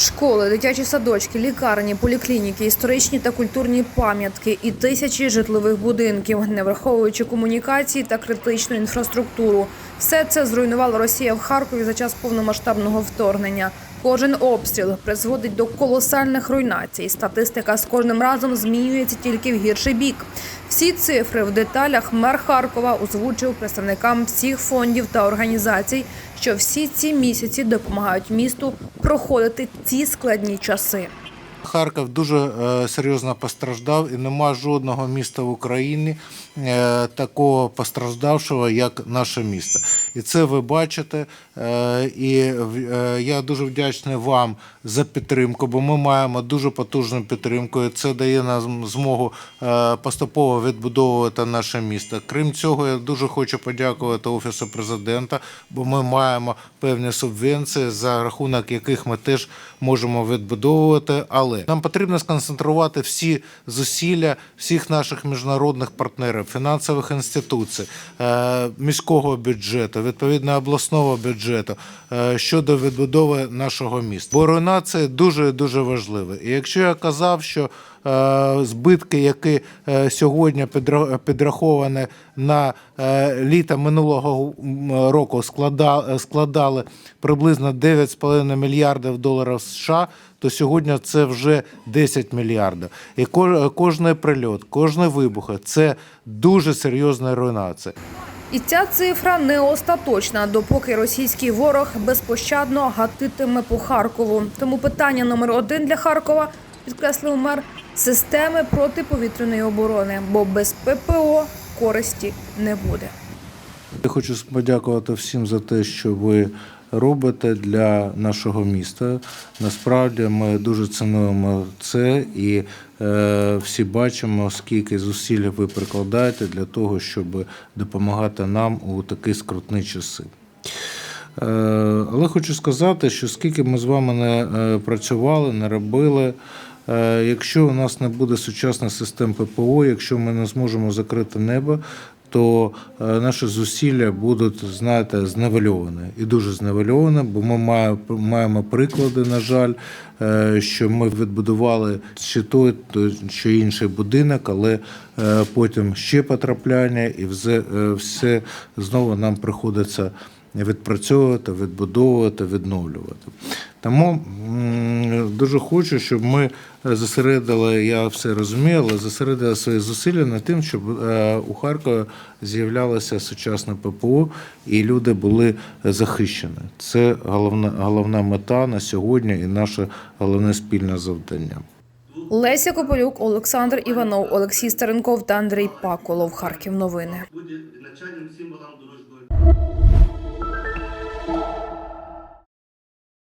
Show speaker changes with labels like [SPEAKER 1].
[SPEAKER 1] Школи, дитячі садочки, лікарні, поліклініки, історичні та культурні пам'ятки і тисячі житлових будинків, не враховуючи комунікації та критичну інфраструктуру. Все це зруйнувала Росія в Харкові за час повномасштабного вторгнення. Кожен обстріл призводить до колосальних руйнацій. Статистика з кожним разом змінюється тільки в гірший бік. Всі цифри в деталях мер Харкова озвучив представникам всіх фондів та організацій, що всі ці місяці допомагають місту проходити ці складні часи.
[SPEAKER 2] Харків дуже е, серйозно постраждав, і нема жодного міста в Україні е, такого постраждавшого, як наше місто. І це ви бачите. Е, і я дуже вдячний вам за підтримку, бо ми маємо дуже потужну підтримку. І це дає нам змогу поступово відбудовувати наше місто. Крім цього, я дуже хочу подякувати Офісу президента, бо ми маємо певні субвенції, за рахунок яких ми теж можемо відбудовувати. Але нам потрібно сконцентрувати всі зусилля всіх наших міжнародних партнерів, фінансових інституцій, е, міського бюджету, відповідно обласного бюджету е, щодо відбудови нашого міста. Бо руйнація дуже дуже важлива. І якщо я казав, що збитки, які е, сьогодні підра- підраховані на е, літо минулого року, складали, приблизно 9,5 мільярдів доларів США, то сьогодні це вже 10 мільярдів. І ко- кожний прильот, кожний вибух це дуже серйозна руйнація.
[SPEAKER 1] І ця цифра не остаточна, допоки російський ворог безпощадно гатитиме по Харкову. Тому питання номер один для Харкова, підкреслив мер, системи протиповітряної оборони, бо без ППО користі не буде.
[SPEAKER 2] Я хочу подякувати всім за те, що ви робите для нашого міста. Насправді ми дуже цінуємо це і е, всі бачимо, скільки зусиль ви прикладаєте для того, щоб допомагати нам у такі скрутні часи. Е, Але хочу сказати, що скільки ми з вами не е, працювали, не робили. Е, Якщо у нас не буде сучасних систем ППО, якщо ми не зможемо закрити небо, то е, наші зусилля будуть, знаєте, зневельовані і дуже зневельовані, бо ми має- маємо приклади, на жаль, е, що ми відбудували чи той, то чи інший будинок, але потім ще потрапляння, і все, все знову нам приходиться відпрацьовувати, відбудовувати, відновлювати. Тому дуже хочу, щоб ми зосередили, я все розумію, але зосередили свої зусилля над тим, щоб е, у Харкові з'являлося сучасне ППО і люди були захищені. Це головна, головна мета на сьогодні і наше головне спільне завдання.
[SPEAKER 1] Леся Кополюк, Олександр Іванов, Олексій Старенков та Андрій Паколов. Харків новини.
[SPEAKER 3] буде начальним символом дорожнього